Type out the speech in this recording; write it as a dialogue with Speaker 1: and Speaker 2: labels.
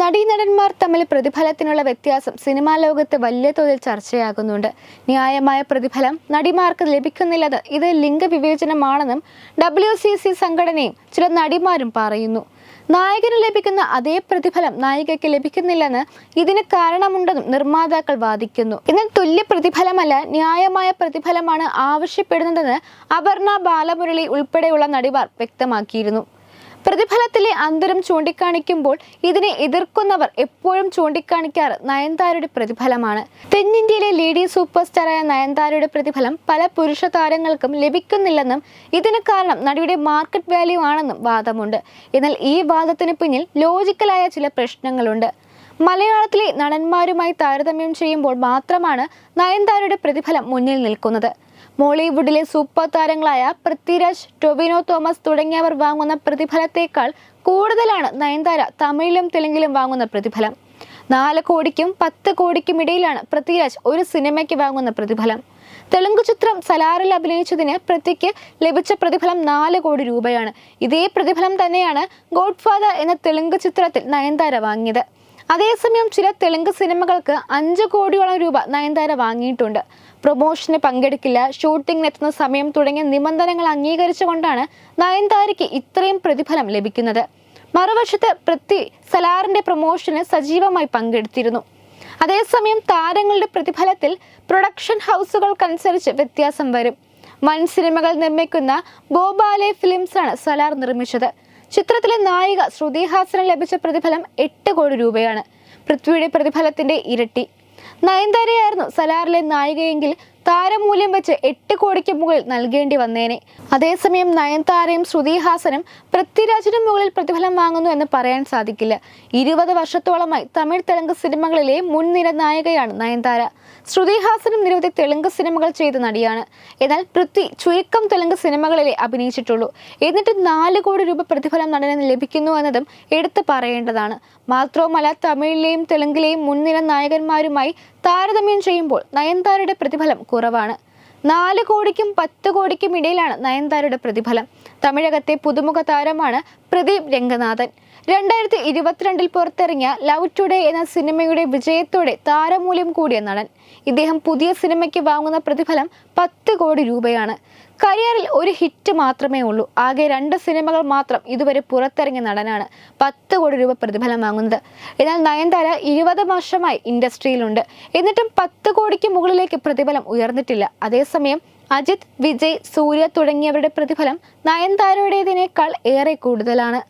Speaker 1: നടീനടന്മാർ തമ്മിൽ പ്രതിഫലത്തിനുള്ള വ്യത്യാസം സിനിമാ ലോകത്ത് വലിയ തോതിൽ ചർച്ചയാകുന്നുണ്ട്. ന്യായമായ പ്രതിഫലം നടിമാർക്ക് ലഭിക്കുന്നില്ലത് ഇത് ലിംഗവിവേചനമാണെന്നും ഡബ്ല്യു സി സി സംഘടനയും ചില നടിമാരും പറയുന്നു. നായകന് ലഭിക്കുന്ന അതേ പ്രതിഫലം നായികയ്ക്ക് ലഭിക്കുന്നില്ലെന്ന് ഇതിന് കാരണമുണ്ടെന്നും നിർമ്മാതാക്കൾ വാദിക്കുന്നു. എന്നാൽ തുല്യ പ്രതിഫലമല്ല ന്യായമായ പ്രതിഫലമാണ് ആവശ്യപ്പെടുന്നതെന്ന് അപർണ ബാലമുരളി ഉൾപ്പെടെയുള്ള നടിമാർ വ്യക്തമാക്കിയിരുന്നു. പ്രതിഫലത്തിലെ അന്തരം ചൂണ്ടിക്കാണിക്കുമ്പോൾ ഇതിനെ എതിർക്കുന്നവർ എപ്പോഴും ചൂണ്ടിക്കാണിക്കാറ് നയൻതാരയുടെ പ്രതിഫലമാണ്. തെന്നിന്ത്യയിലെ ലേഡി സൂപ്പർ സ്റ്റാറായ നയൻതാരയുടെ പ്രതിഫലം പല പുരുഷ താരങ്ങൾക്കും ലഭിക്കുന്നില്ലെന്നും ഇതിന് കാരണം നടിയുടെ മാർക്കറ്റ് വാല്യൂ ആണെന്നും വാദമുണ്ട്. എന്നാൽ ഈ വാദത്തിന് പിന്നിൽ ലോജിക്കലായ ചില പ്രശ്നങ്ങളുണ്ട്. മലയാളത്തിലെ നടന്മാരുമായി താരതമ്യം ചെയ്യുമ്പോൾ മാത്രമാണ് നയൻതാരയുടെ പ്രതിഫലം മുന്നിൽ നിൽക്കുന്നത്. മോളിവുഡിലെ സൂപ്പർ താരങ്ങളായ പൃഥ്വിരാജ് ടൊവിനോ തോമസ് തുടങ്ങിയവർ വാങ്ങുന്ന പ്രതിഫലത്തേക്കാൾ കൂടുതലാണ് നയൻതാര തമിഴിലും തെലുങ്കിലും വാങ്ങുന്ന പ്രതിഫലം. നാല് കോടിക്കും പത്ത് കോടിക്കും ഇടയിലാണ് പൃഥ്വിരാജ് ഒരു സിനിമയ്ക്ക് വാങ്ങുന്ന പ്രതിഫലം. തെലുങ്ക് ചിത്രം സലാറിൽ അഭിനയിച്ചതിന് പൃഥ്വിക്ക് ലഭിച്ച പ്രതിഫലം നാല് കോടി രൂപയാണ്. ഇതേ പ്രതിഫലം തന്നെയാണ് ഗോഡ്ഫാദർ എന്ന തെലുങ്ക് ചിത്രത്തിൽ നയൻതാര വാങ്ങിയത്. അതേസമയം ചില തെലുങ്ക് സിനിമകൾക്ക് അഞ്ച് കോടിയോളം രൂപ നയൻതാര വാങ്ങിയിട്ടുണ്ട്. പ്രൊമോഷന് പങ്കെടുക്കില്ല ഷൂട്ടിങ്ങിനെത്തുന്ന സമയം തുടങ്ങിയ നിബന്ധനകൾ അംഗീകരിച്ചുകൊണ്ടാണ് നയൻതാരയ്ക്ക് ഇത്രയും പ്രതിഫലം ലഭിക്കുന്നത്. മറുവശത്ത് പൃഥ്വി സലാറിന്റെ പ്രൊമോഷന് സജീവമായി പങ്കെടുത്തിരുന്നു. അതേസമയം താരങ്ങളുടെ പ്രതിഫലത്തിൽ പ്രൊഡക്ഷൻ ഹൗസുകൾക്കനുസരിച്ച് വ്യത്യാസം വരും. വൻ സിനിമകൾ നിർമ്മിക്കുന്ന ബോബാലെ ഫിലിംസാണ് സലാർ നിർമ്മിച്ചത്. ചിത്രത്തിലെ നായിക ശ്രുതിഹാസന് ലഭിച്ച പ്രതിഫലം എട്ട് കോടി രൂപയാണ്. പൃഥ്വിയുടെ പ്രതിഫലത്തിന്റെ ഇരട്ടി. നയൻതാരയായിരുന്നു സലാറിലെ നായികയെങ്കിൽ താരമൂല്യം വെച്ച് എട്ട് കോടിക്ക് മുകളിൽ നൽകേണ്ടി വന്നേനെ. അതേസമയം നയൻതാരയും ശ്രുതിഹാസനും പൃഥ്വിരാജിനും മുകളിൽ പ്രതിഫലം വാങ്ങുന്നു എന്ന് പറയാൻ സാധിക്കില്ല. ഇരുപത് വർഷത്തോളമായി തമിഴ് തെലുങ്ക് സിനിമകളിലെ മുൻനിര നായികയാണ് നയൻതാര. ശ്രുതിഹാസനും നിരവധി തെലുങ്ക് സിനിമകൾ ചെയ്ത നടിയാണ്. എന്നാൽ പൃഥ്വി ചുരുക്കം തെലുങ്ക് സിനിമകളിലെ അഭിനയിച്ചിട്ടുള്ളൂ. എന്നിട്ട് നാല് കോടി രൂപ പ്രതിഫലം നടന് ലഭിക്കുന്നു എന്നതും എടുത്തു പറയേണ്ടതാണ്. മാത്രവുമല്ല തമിഴിലെയും തെലുങ്കിലെയും മുൻനിര നായകന്മാരുമായി താരതമ്യം ചെയ്യുമ്പോൾ നയൻതാരയുടെ പ്രതിഫലം കുറവാണ്. നാല് കോടിക്കും പത്ത് കോടിക്കും ഇടയിലാണ് നയൻതാരയുടെ പ്രതിഫലം. തമിഴകത്തെ പുതുമുഖ താരമാണ് പ്രദീപ് രംഗനാഥൻ. രണ്ടായിരത്തി ഇരുപത്തിരണ്ടിൽ പുറത്തിറങ്ങിയ ലവ് ടുഡേ എന്ന സിനിമയുടെ വിജയത്തോടെ താരമൂല്യം കൂടിയ നടൻ. ഇദ്ദേഹം പുതിയ സിനിമയ്ക്ക് വാങ്ങുന്ന പ്രതിഫലം പത്ത് കോടി രൂപയാണ്. കരിയറിൽ ഒരു ഹിറ്റ് മാത്രമേ ഉള്ളൂ. ആകെ രണ്ട് സിനിമകൾ മാത്രം ഇതുവരെ പുറത്തിറങ്ങിയ നടനാണ് പത്ത് കോടി രൂപ പ്രതിഫലം വാങ്ങുന്നത്. എന്നാൽ നയൻതാര ഇരുപത് വർഷമായി ഇൻഡസ്ട്രിയിലുണ്ട്. എന്നിട്ടും പത്ത് കോടിക്ക് മുകളിലേക്ക് പ്രതിഫലം ഉയർന്നിട്ടില്ല. അതേസമയം അജിത് വിജയ് സൂര്യ തുടങ്ങിയവരുടെ പ്രതിഫലം നയൻതാരയുടേതിനേക്കാൾ ഏറെ കൂടുതലാണ്.